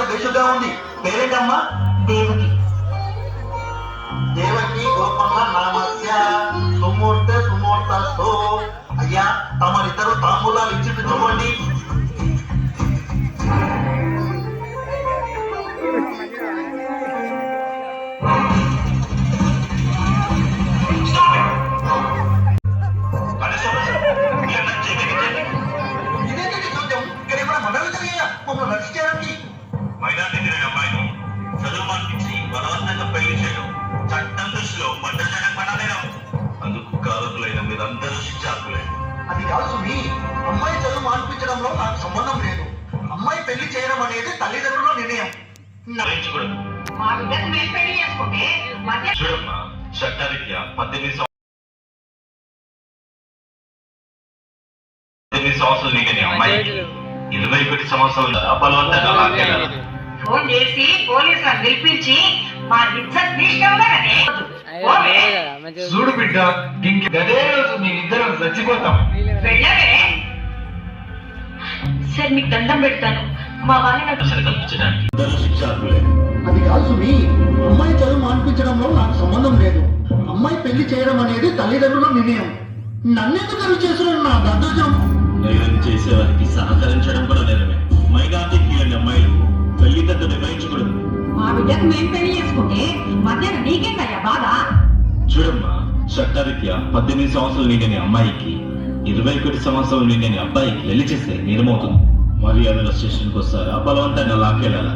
వయసుగా ఉంది. పేరేంటమ్మా? దేవకి. దేవకి గోపన్న నామస్య సుమూర్తె అయ్యా తమరిద్దరు తాంబూలాలు ఇచ్చి పిలుచుకోండి మీరందరూ శిక్షార్కులే అది కాదు సుమి అమ్మాయి చదువు మాన్పించడంలో నాకు సంబంధం లేదు. అమ్మాయి పెళ్ళి చేయడం అనేది తల్లిదండ్రుల నిర్ణయం. మా చూడమ్మా చట్టరీత్యా పద్దెనిమిది సంవ- పద్దెనిమిది సంవత్సరాలు ఇరవై ఒకటి సంవత్సరాలు బలవంతంగా ఫోన్ చేసి పోలీసులను పిలిపించి మా చూడు బిడ్డ ఇంక గదే రోజు మేమిద్దరం చచ్చిపోతాం. వెళ్ళవే. సార్ మీకు దండం పెడతాను. మా వాళ్ళని రక్షణ కల్పించడానికి. అది కాదు సుమి అమ్మాయి చదువు మాన్పించడంలో నాకు సంబంధం లేదు. అమ్మాయి పెళ్ళి చేయడం అనేది తల్లిదండ్రుల నిర్ణయం. నన్నెందుకు అవి చేస్తున్నాడు నా దద్దోజనం? నేరం చేసేవారికి సహకరించడం కూడా నేరమే మా బిడ్డకు మేము పెళ్ళి చేసుకుంటే మధ్యాహ్నం నీకేంటయ్యా బాధ? చూడమ్మా చట్టరీత్యా పద్దెనిమిది సంవత్సరాలు నిండిన అమ్మాయికి ఇరవై ఒకటి సంవత్సరాలు నిండిన అబ్బాయికి పెళ్ళి చేస్తే నేరమవుతుంది మర్యాదగా స్టేషన్కి వస్తారా? బలవంతంగా లాక్కెళ్ళాలా?